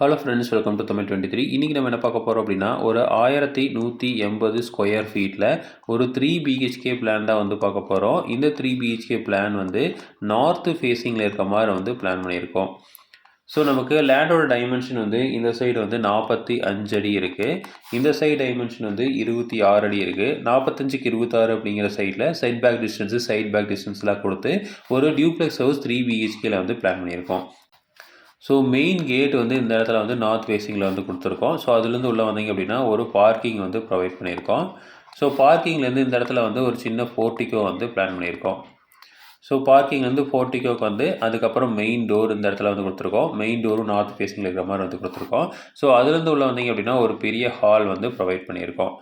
Hello friends welcome to Tamil twenty three இன்றைக்கி நம்ம என்ன பார்க்க போகிறோம் அப்படின்னா ஒரு ஆயிரத்தி நூற்றி எண்பது ஸ்கொயர் ஃபீட்டில் ஒரு த்ரீ பிஹெச்கே பிளான் தான் வந்து பார்க்க போகிறோம் இந்த த்ரீ பிஹெச்கே பிளான் வந்து நார்த்து ஃபேஸிங்கில் இருக்க மாதிரி வந்து பிளான் பண்ணியிருக்கோம். ஸோ நமக்கு லேண்டோட டைமென்ஷன் வந்து இந்த சைடு வந்து நாற்பத்தி அஞ்சு அடி இருக்குது இந்த சைடு டைமென்ஷன் வந்து இருபத்தி ஆறு அடி இருக்குது நாற்பத்தஞ்சுக்கு இருபத்தாறு அப்படிங்கிற சைடில் side back distance side back டிஸ்டன்ஸ்லாம் கொடுத்து ஒரு டியூப்ளெக்ஸ் ஹவுஸ் த்ரீ பிஹெச்கேல வந்து பிளான் பண்ணியிருக்கோம். ஸோ மெயின் கேட் வந்து இந்த இடத்துல வந்து நார்த் ஃபேஸிங்கில் வந்து கொடுத்துருக்கோம். ஸோ அதுலேருந்து உள்ளே வந்தீங்க அப்படின்னா ஒரு பார்க்கிங் வந்து ப்ரொவைட் பண்ணியிருக்கோம். ஸோ பார்க்கிங்லேருந்து இந்த இடத்துல வந்து ஒரு சின்ன ஃபோர்ட்டிக்கோ வந்து பிளான் பண்ணியிருக்கோம். ஸோ பார்க்கிங்லேருந்து ஃபோர்ட்டிக்கோக்கு வந்து அதுக்கப்புறம் மெயின் டோர் இந்த இடத்துல வந்து கொடுத்துருக்கோம். மெயின் டோரும் நார்த் ஃபேஸிங்கில் இருக்கிற மாதிரி வந்து கொடுத்துருக்கோம். ஸோ அதுலேருந்து உள்ளே வந்தீங்க அப்படின்னா ஒரு பெரிய ஹால் வந்து ப்ரொவைட் பண்ணியிருக்கோம்.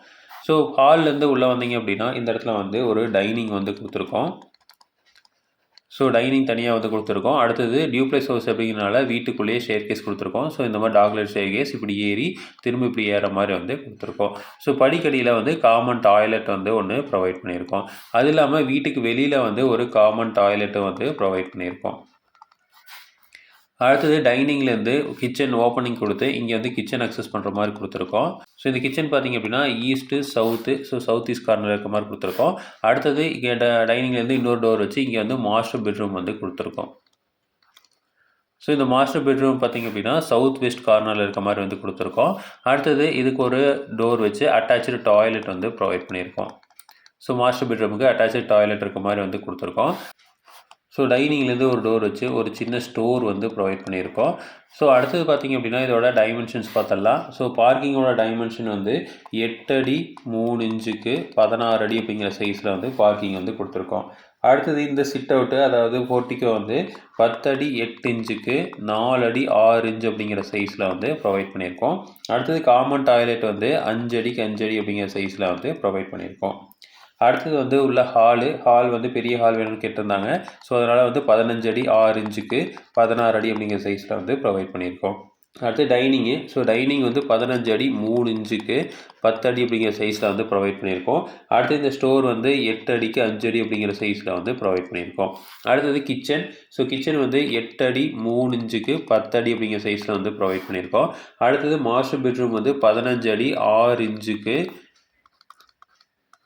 ஸோ ஹால்லேருந்து உள்ளே வந்தீங்க அப்படின்னா இந்த இடத்துல வந்து ஒரு டைனிங் வந்து கொடுத்துருக்கோம். ஸோ டைனிங் தனியாக வந்து கொடுத்துருக்கோம். அடுத்தது டியூப்ளெக்ஸ் ஹவுஸ் அப்படிங்கிறனால வீட்டுக்குள்ளேயே ஷேர் கேஸ் கொடுத்துருக்கோம். ஸோ இந்த மாதிரி டாக்லெட் ஷேர் கேஸ் இப்படி ஏறி திரும்ப இப்படி ஏற மாதிரி வந்து கொடுத்துருக்கோம். ஸோ படிக்கடியில் வந்து காமன் டாய்லெட் வந்து ஒன்று ப்ரொவைட் பண்ணியிருக்கோம். அது இல்லாமல் வீட்டுக்கு வெளியில் வந்து ஒரு காமன் டாய்லெட்டும் வந்து ப்ரொவைட் பண்ணியிருக்கோம். அடுத்தது டைனிங்லேருந்து கிச்சன் ஓப்பனிங் கொடுத்து இங்கே வந்து கிச்சன் அக்சஸ் பண்ணுற மாதிரி கொடுத்துருக்கோம். ஸோ இந்த கிச்சன் பார்த்திங்க அப்படின்னா east south so south east corner இருக்க மாதிரி கொடுத்துருக்கோம். அடுத்தது இங்கே டைனிங்லேருந்து இன்னொரு டோர் வச்சு இங்கே வந்து மாஸ்டர் பெட்ரூம் வந்து கொடுத்துருக்கோம். ஸோ இந்த மாஸ்டர் பெட்ரூம் பார்த்திங்க அப்படின்னா சவுத் வெஸ்ட் கார்னரில் இருக்க மாதிரி வந்து கொடுத்துருக்கோம். அடுத்தது இதுக்கு ஒரு டோர் வச்சு அட்டாச்சு டாய்லெட் வந்து ப்ரொவைட் பண்ணியிருக்கோம். ஸோ மாஸ்டர் பெட்ரூமுக்கு அட்டாச்சு டாய்லெட் இருக்க மாதிரி வந்து கொடுத்துருக்கோம். ஸோ டைனிங்லேருந்து ஒரு டோர் வச்சு ஒரு சின்ன ஸ்டோர் வந்து ப்ரொவைட் பண்ணியிருக்கோம். ஸோ அடுத்தது பார்த்திங்க அப்படின்னா இதோட டைமென்ஷன்ஸ் பார்த்தலாம் ஸோ பார்க்கிங்கோட டைமென்ஷன் வந்து எட்டு அடி மூணு இன்ச்சுக்கு பதினாறு அடி அப்படிங்கிற சைஸில் வந்து பார்க்கிங் வந்து கொடுத்துருக்கோம். அடுத்தது இந்த சிட் அவுட்டு அதாவது போர்ட்டிக்கோ வந்து பத்தடி எட்டு இன்ச்சுக்கு நாலு அடி ஆறு இன்ச் அப்படிங்கிற சைஸில் வந்து ப்ரொவைட் பண்ணியிருக்கோம். அடுத்தது காமன் டாய்லெட் வந்து அஞ்சடிக்கு அஞ்சடி அப்படிங்கிற சைஸில் வந்து ப்ரொவைட் பண்ணியிருக்கோம். அடுத்தது வந்து உள்ள ஹாலு ஹால் வந்து பெரிய ஹால் வேணும்னு கேட்டிருந்தாங்க. ஸோ அதனால் வந்து பதினஞ்சு அடி ஆறு இன்ச்சுக்கு பதினாறு அடி அப்படிங்கிற சைஸில் வந்து ப்ரொவைட் பண்ணியிருக்கோம். அடுத்து டைனிங்கு ஸோ டைனிங் வந்து பதினஞ்சு அடி மூணு இன்ச்சுக்கு பத்து அடி அப்படிங்கிற சைஸில் வந்து ப்ரொவைட் பண்ணியிருக்கோம். அடுத்து இந்த ஸ்டோர் வந்து எட்டு அடிக்கு அஞ்சு அடி அப்படிங்கிற சைஸில் வந்து ப்ரொவைட் பண்ணியிருக்கோம். அடுத்தது கிச்சன் ஸோ கிச்சன் வந்து எட்டு அடி மூணு இன்ச்சுக்கு பத்து அடி அப்படிங்கிற சைஸில் வந்து ப்ரொவைட் பண்ணியிருக்கோம். அடுத்தது மாஸ்டர் பெட்ரூம் வந்து பதினஞ்சு அடி ஆறு இன்ச்சுக்கு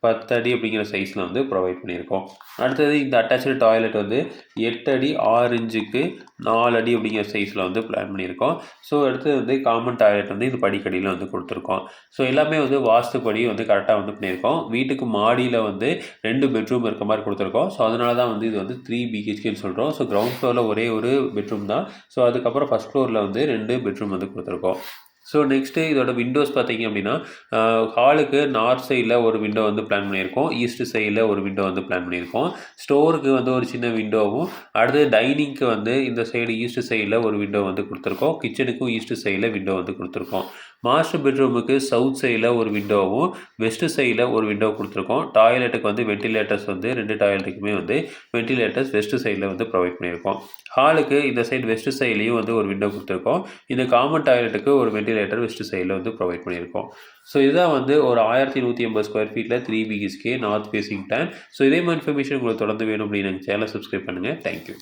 பத்து அடி அப்படிங்கிற சைஸில் வந்து ப்ரொவைட் பண்ணியிருக்கோம். அடுத்தது இந்த அட்டாச்சு டாய்லெட் வந்து எட்டு அடி ஆறு இன்ச்சுக்கு நாலு அடி அப்படிங்கிற சைஸில் வந்து பிளான் பண்ணியிருக்கோம். ஸோ அடுத்தது வந்து காமன் டாய்லெட் வந்து இந்த படிக்கடியில் வந்து கொடுத்துருக்கோம். ஸோ எல்லாமே வந்து வாஸ்துப்படி வந்து கரெக்டாக வந்து பண்ணியிருக்கோம். வீட்டுக்கு மாடியில் வந்து ரெண்டு பெட்ரூம் இருக்க மாதிரி கொடுத்துருக்கோம். ஸோ அதனால தான் வந்து இது வந்து த்ரீ பிஹெச்கேன்னு சொல்கிறோம் ஸோ கிரவுண்ட் ஃப்ளோரில் ஒரே ஒரு பெட்ரூம் தான். ஸோ அதுக்கப்புறம் ஃபஸ்ட் ஃப்ளோரில் வந்து ரெண்டு பெட்ரூம் வந்து கொடுத்துருக்கோம். ஸோ நெக்ஸ்ட்டு இதோட விண்டோஸ் பார்த்தீங்க அப்படின்னா ஹாலுக்கு நார்த் சைடில் ஒரு விண்டோ வந்து பிளான் பண்ணியிருக்கோம். ஈஸ்ட் சைடில் ஒரு விண்டோ வந்து பிளான் பண்ணியிருக்கோம். ஸ்டோருக்கு வந்து ஒரு சின்ன விண்டோவும் அடுத்து டைனிங்க்கு வந்து இந்த சைடு ஈஸ்ட் சைடில் ஒரு விண்டோ வந்து கொடுத்துருக்கோம். கிச்சனுக்கும் ஈஸ்ட் சைடில் விண்டோ வந்து கொடுத்துருக்கோம். மாஸ்டர் பெட்ரூமுக்கு சவுத் சைடில் ஒரு விண்டோவும் வெஸ்ட் சைடில் ஒரு விண்டோ கொடுத்துருக்கோம். டாய்லெட்டுக்கு வந்து வெண்டிலேட்டர்ஸ் வந்து ரெண்டு டாய்லெட்டுக்குமே வந்து வெண்டிலேட்டர்ஸ் வெஸ்ட் சைடில் வந்து ப்ரொவைட் பண்ணியிருக்கோம். ஹாலுக்கு இந்த சைடு வெஸ்ட் சைட்லேயும் வந்து ஒரு விண்டோ கொடுத்துருக்கோம். இந்த காமன் டாய்லெட்டுக்கு ஒரு வெண்டிலேட்டர் வெஸ்ட் சைடில் வந்து ப்ரொவைட் பண்ணியிருக்கோம். ஸோ இதுதான் வந்து ஒரு ஆயிரத்தி நூற்றி ஐம்பது ஸ்கொயர் ஃபீட்டில் three BHK north facing then so இதே மாதிரி இன்ஃபர்மேஷன் உங்களுக்கு தொடர்ந்து வேணும் அப்படின்னு சேனலை சப்ஸ்கிரைப் பண்ணுங்கள் தேங்க்யூ